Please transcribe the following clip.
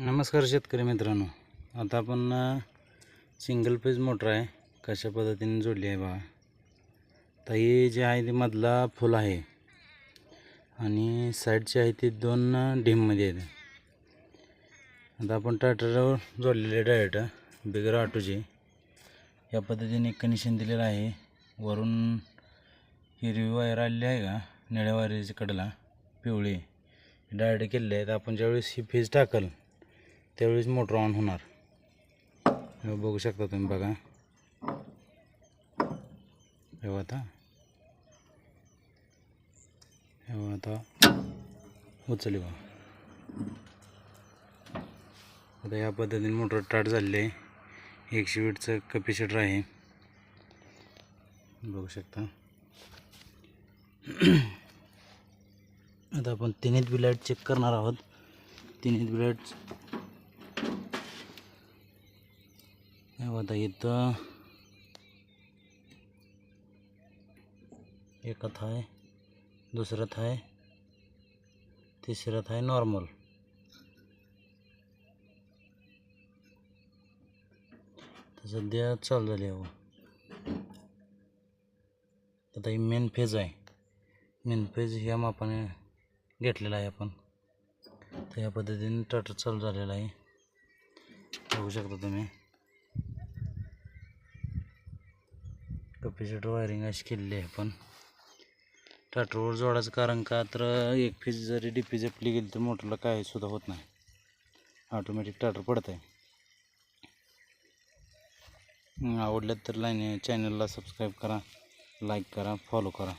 नमस्कार शेतकरी मित्रांनो. आता आपण सिंगल पेज मोटर आहे. कशा पद्धतीने जोडली आहे बघा. तर ही जे आहे ती मधला फुल आहे. आणि साईडची आहे ती दोन डीममध्ये आहेत. आता आपण ट्रॅक्टरवर जोडलेले डायरेक्ट बिगर ऑटोचे या पद्धतीने कनेक्शन दिलेलं आहे. वरून हिरवी वायर आलेली आहे का? निळ्या वायरीच्या कडला. पिवळी. डायरेक्ट केलेले आहेत आपण ज्यावेळेस ही फेज टाकल त्यावेळेस मोटर ऑन होणार. बघू शकता तुम्ही बघा. हे आता. हे आता. उचलली बघा. आता या पद्धतीने मोटर स्टार्ट झालेली आहे. एकशे वीटचं कॅपॅसिटर आहे. बघू शकता. आता आपण तिन्हीत बी चेक करणार आहोत. तिन्हीत बी लाइट हे बघा इथं एक थाय दुसऱ्यात थाय तिसऱ्यात आहे नॉर्मल तर सध्या चालू झाली आहे हो. आता ही मेन फेज आहे. मेन फेज ह्या मापाने घेतलेला आहे आपण. तर या पद्धतीने ट्रॅक्टर चालू झालेला आहे. बघू शकता तुम्ही. कॅपॅसिटर वायरिंग अशी केलेली आहे पण टाटरवर जोडायचं कारण का तर एक फीज जरी डी पी जपली गेली तर मोटरला काय सुद्धा होत नाही. ऑटोमॅटिक टाटर पडत आहे आवडलं तर लाईन चॅनलला सबस्क्राईब करा लाईक करा फॉलो करा.